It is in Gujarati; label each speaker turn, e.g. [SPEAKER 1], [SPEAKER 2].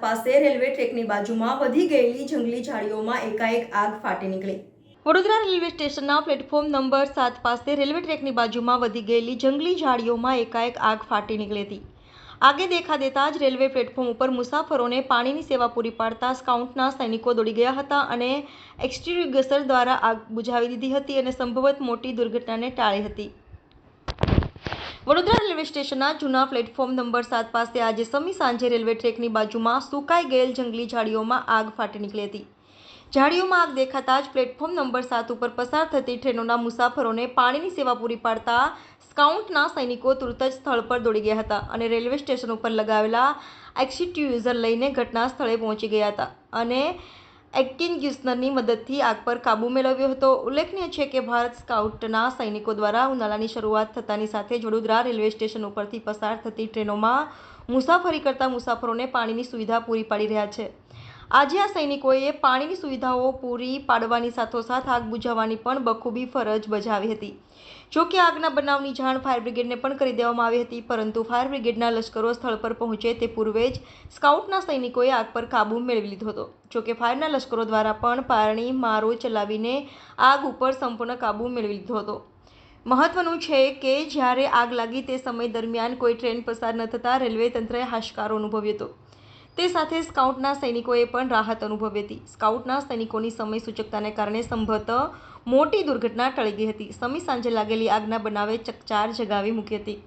[SPEAKER 1] પાસે રેલવે ટ્રેકની બાજુમાં વધી ગયેલી જંગલી ઝાડીઓમાં એકાએક આગ ફાટી નીકળી. વડોદરા રેલવે સ્ટેશનના પ્લેટફોર્મ નંબર સાત પાસે રેલવે ટ્રેકની બાજુમાં વધી ગયેલી જંગલી ઝાડીઓમાં એકાએક આગ ફાટી નીકળી હતી. આગે દેખા દેતા જ રેલવે પ્લેટફોર્મ ઉપર મુસાફરોને પાણીની સેવા પૂરી પાડતા સ્કાઉન્ટના સૈનિકો દોડી ગયા હતા અને એક્સટિંગ્યુશર દ્વારા આગ બુઝાવી દીધી હતી અને સંભવત મોટી દુર્ઘટનાને ટાળી હતી. વડોદરા રેલવે સ્ટેશનના જૂના પ્લેટફોર્મ નંબર સાત પાસે આજે સમી સાંજે રેલવે ટ્રેકની બાજુમાં સુકાઈ ગયેલ જંગલી ઝાડીઓમાં આગ ફાટી નીકળી હતી. ઝાડીઓમાં આગ દેખાતા જ પ્લેટફોર્મ નંબર સાત ઉપર પસાર થતી ટ્રેનોના મુસાફરોને પાણીની સેવા પૂરી પાડતા સ્કાઉન્ટના સૈનિકો તુરત જ સ્થળ પર દોડી ગયા હતા અને રેલવે સ્ટેશન ઉપર લગાવેલા એક્સિટ્યુઝર લઈને ઘટના સ્થળે પહોંચી ગયા હતા અને એક્ટિંગ્યુશનરની મદદથી આગ પર કાબૂ મેળવ્યો હતો. ઉલ્લેખનીય છે કે ભારત સ્કાઉટના સૈનિકો દ્વારા ઉનાળાની શરૂઆત થતાની સાથે વડોદરા રેલવે સ્ટેશન ઉપરથી પસાર થતી ટ્રેનોમાં મુસાફરી કરતા મુસાફરોને પાણીની સુવિધા પૂરી પાડી રહ્યા છે. આજે આ સૈનિકોએ પાણીની સુવિધાઓ પૂરી પાડવાની સાથોસાથ આગ બુઝાવવાની પણ બખૂબી ફરજ બજાવી હતી. જો કે આગના બનાવની જાણ ફાયર બ્રિગેડને પણ કરી દેવામાં આવી હતી, પરંતુ ફાયર બ્રિગેડના લશ્કરો સ્થળ પર પહોંચે તે પૂર્વે જ સ્કાઉટના સૈનિકોએ આગ પર કાબૂ મેળવી લીધો હતો. જો કે ફાયરના લશ્કરો દ્વારા પણ પાણી મારો ચલાવીને આગ ઉપર સંપૂર્ણ કાબૂ મેળવી લીધો હતો. મહત્વનું છે કે જ્યારે આગ લાગી તે સમય દરમિયાન કોઈ ટ્રેન પસાર ન થતાં રેલવે તંત્રએ હાશકારો અનુભવ્યો હતો. તે સાથે સ્કાઉટના સૈનિકોએ પણ રાહત અનુભવી હતી. સ્કાઉટના સૈનિકોની સમય સૂચકતાને કારણે સંભવત મોટી દુર્ઘટના ટળી ગઈ હતી. સમી સાંજે લાગેલી આગના બનાવે ચકચાર જગાવી મૂકી હતી.